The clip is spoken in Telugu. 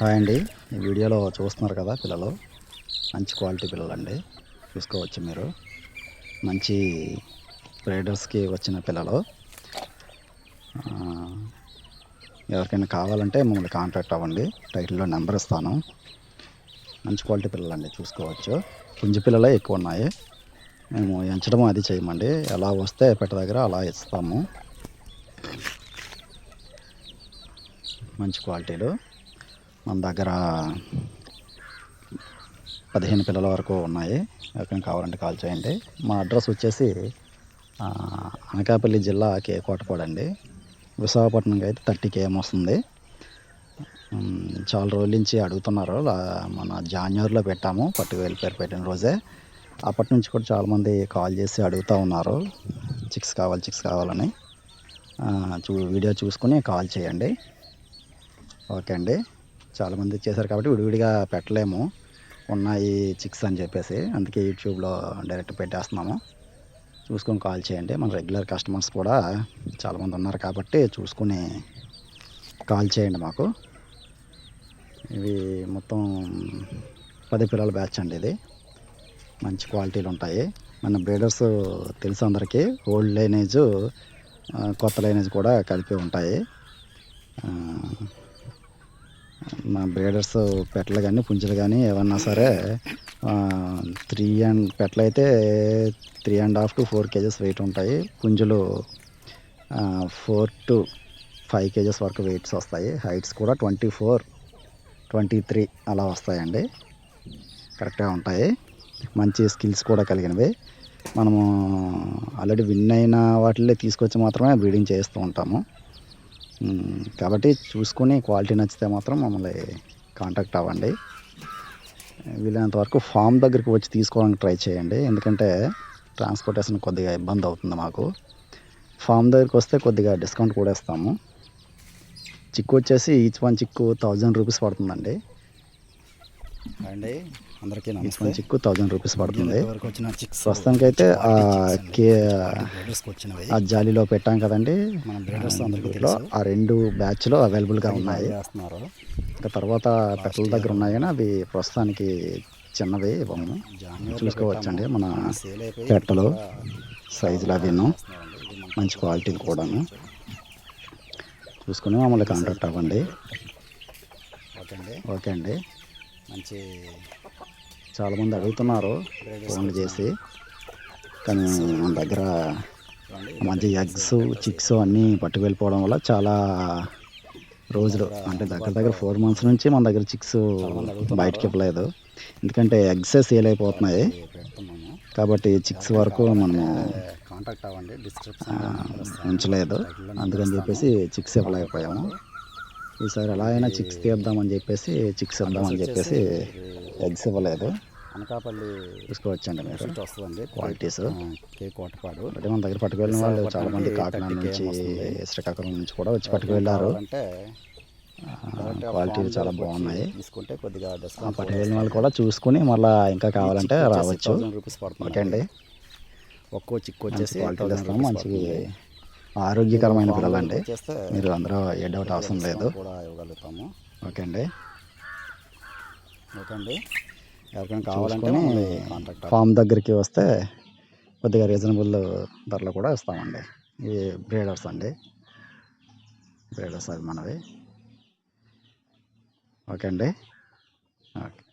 హాయ్ అండి. ఈ వీడియోలో చూస్తున్నారు కదా పిల్లలు. మంచి క్వాలిటీ పిల్లలు అండి చూసుకోవచ్చు మీరు. మంచి రైడర్స్కి వచ్చిన పిల్లలు. ఎవరికైనా కావాలంటే మమ్మల్ని కాంటాక్ట్ అవ్వండి. టైటిల్లో నెంబర్ ఇస్తాను. మంచి క్వాలిటీ పిల్లలు అండి చూసుకోవచ్చు. పుంజి పిల్లలే ఎక్కువ ఉన్నాయి. మేము ఎంచడం అది చేయమండి. ఎలా వస్తే పెట్ట దగ్గర అలా ఇస్తాము. మంచి క్వాలిటీలు. మన దగ్గర పదిహేను పిల్లల వరకు ఉన్నాయి. ఎవరికైనా కావాలంటే కాల్ చేయండి. మా అడ్రస్ వచ్చేసి అనకాపల్లి జిల్లా కే కోటపాడు అండి. విశాఖపట్నంకి అయితే థర్టీ కేఎం వస్తుంది. చాలా రోజుల నుంచి అడుగుతున్నారు. మన జాన్యువరిలో పెట్టాము. పట్టుకు పేరు పెట్టిన రోజే. అప్పటి నుంచి కూడా చాలామంది కాల్ చేసి అడుగుతూ ఉన్నారు. చిక్స్ కావాలి చిక్స్ కావాలని. చూ వీడియో చూసుకుని కాల్ చేయండి. ఓకే అండి. చాలామంది చేశారు కాబట్టి విడివిడిగా పెట్టలేము. ఉన్నాయి చిక్స్ అని చెప్పేసి. అందుకే యూట్యూబ్లో డైరెక్ట్ పెట్టేస్తున్నాము. చూసుకొని కాల్ చేయండి. మన రెగ్యులర్ కస్టమర్స్ కూడా చాలామంది ఉన్నారు కాబట్టి చూసుకుని కాల్ చేయండి మాకు. ఇవి మొత్తం పది పిల్లల బ్యాచ్ అండి ఇది. మంచి క్వాలిటీలు ఉంటాయి. మన బ్రీడర్స్ తెలుసు అందరికీ ఓల్డ్ లైనేజ్ కొత్త లైనేజ్ కూడా కలిపి ఉంటాయి. మా బ్రీడర్స్ పెట్టలు కానీ పుంజులు కానీ ఏమన్నా సరే త్రీ అండ్ పెట్టలు అయితే three and half to four kgs weight ఉంటాయి. పుంజులు ఫోర్ టు ఫైవ్ కేజెస్ వరకు వెయిట్స్ వస్తాయి. హైట్స్ కూడా ట్వంటీ ఫోర్ ట్వంటీ త్రీ అలా వస్తాయండి. కరెక్ట్గా ఉంటాయి. మంచి స్కిల్స్ కూడా కలిగినవి. మనము ఆల్రెడీ విన్ అయిన వాటిల్లో తీసుకొచ్చి మాత్రమే బ్రీడింగ్ చేస్తూ ఉంటాము. కాబట్టి చూసుకొని క్వాలిటీ నచ్చితే మాత్రం మమ్మల్ని కాంటాక్ట్ అవ్వండి. వీలైనంత వరకు ఫామ్ దగ్గరికి వచ్చి తీసుకోవడానికి ట్రై చేయండి. ఎందుకంటే ట్రాన్స్పోర్టేషన్ కొద్దిగా ఇబ్బంది అవుతుంది మాకు. ఫామ్ దగ్గరికి వస్తే కొద్దిగా డిస్కౌంట్ కూడా ఇస్తాము. చిక్కు వచ్చేసి each one chick thousand rupees పడుతుందండి. అండి. అందరికీ నమస్తే. చిక్కు థౌజండ్ రూపీస్ పడుతుంది. వరకు వచ్చిన చిక్స్ ప్రస్తుతానికైతే ఆ కే బ్రీడర్స్కి వచ్చినవి. ఆ జాలీలో పెట్టాం కదండి. మన బ్రీడర్స్ అందరికీ వీటిలో తెలుసు. ఆ రెండు బ్యాచ్లో అవైలబుల్గా ఉన్నాయి. చేస్తున్నారు. ఇంకా తర్వాత పెట్టల దగ్గర ఉన్నాయి కానీ అవి ప్రస్తుతానికి చిన్నవి ఇవ్వము. చూసుకోవచ్చండి మన పెట్టలు సైజులు అవిను మంచి క్వాలిటీలు కూడాను. చూసుకుని మమ్మల్ని కాంటాక్ట్ అవ్వండి. ఓకే అండి. ఓకే అండి. మంచి చాలామంది అడుగుతున్నారు ఫోన్లు చేసి. కానీ మన దగ్గర మంచి ఎగ్స్ చిక్స్ అన్నీ పట్టుకు వెళ్ళిపోవడం వల్ల చాలా రోజులు అంటే దగ్గర దగ్గర ఫోర్ మంత్స్ నుంచి మన దగ్గర చిక్స్ బయటకి ఇవ్వలేదు. ఎందుకంటే ఎగ్సే సేల్ అయిపోతున్నాయి. కాబట్టి చిక్స్ వరకు మనము కాంటాక్ట్ అవ్వండి. డిస్క్రిప్షన్ ఉంచలేదు. అందుకని చెప్పేసి చిక్స్ ఇవ్వలేకపోయాము. ఈసారి ఎలా అయినా చిక్స్ తీద్దామని చెప్పేసి చిక్స్ ఇద్దామని చెప్పేసి ఎగ్స్ ఇవ్వలేదు. అనకాపల్లి చూసుకోవచ్చండి మీరు. వస్తుందండి. క్వాలిటీస్ ఆ, కే కోటపాడు. అంటే మన దగ్గర పట్టుకెళ్ళిన వాళ్ళు చాలా మంది కాకినాడ నుంచి శ్రీకాకుళం నుంచి కూడా వచ్చి పట్టుకెళ్ళారు. అంటే క్వాలిటీలు చాలా బాగున్నాయి. తీసుకుంటే కొద్దిగా పట్టుకెళ్ళిన వాళ్ళు కూడా చూసుకుని మళ్ళీ ఇంకా కావాలంటే రావచ్చు. థౌసండ్ రూపీస్ పడుతుంది. ఓకే అండి. ఒక్కో చిక్కు వచ్చేసి క్వాలిటీలు ఇస్తాము మంచి ఆరోగ్యకరమైన పిల్లలండి. మీరు అందరూ ఏ డౌట్ అవసరం లేదు. కూడా ఇవ్వగలుగుతాము. ఓకే అండి. ఓకే అండి. ఎవరికైనా కావాలంటే ఫామ్ దగ్గరికి వస్తే కొద్దిగా రీజనబుల్ ధరలు కూడా ఇస్తామండి. ఈ బ్రీడర్స్ అండి. బ్రీడర్స్ అవి మనవి. ఓకే అండి. ఓకే.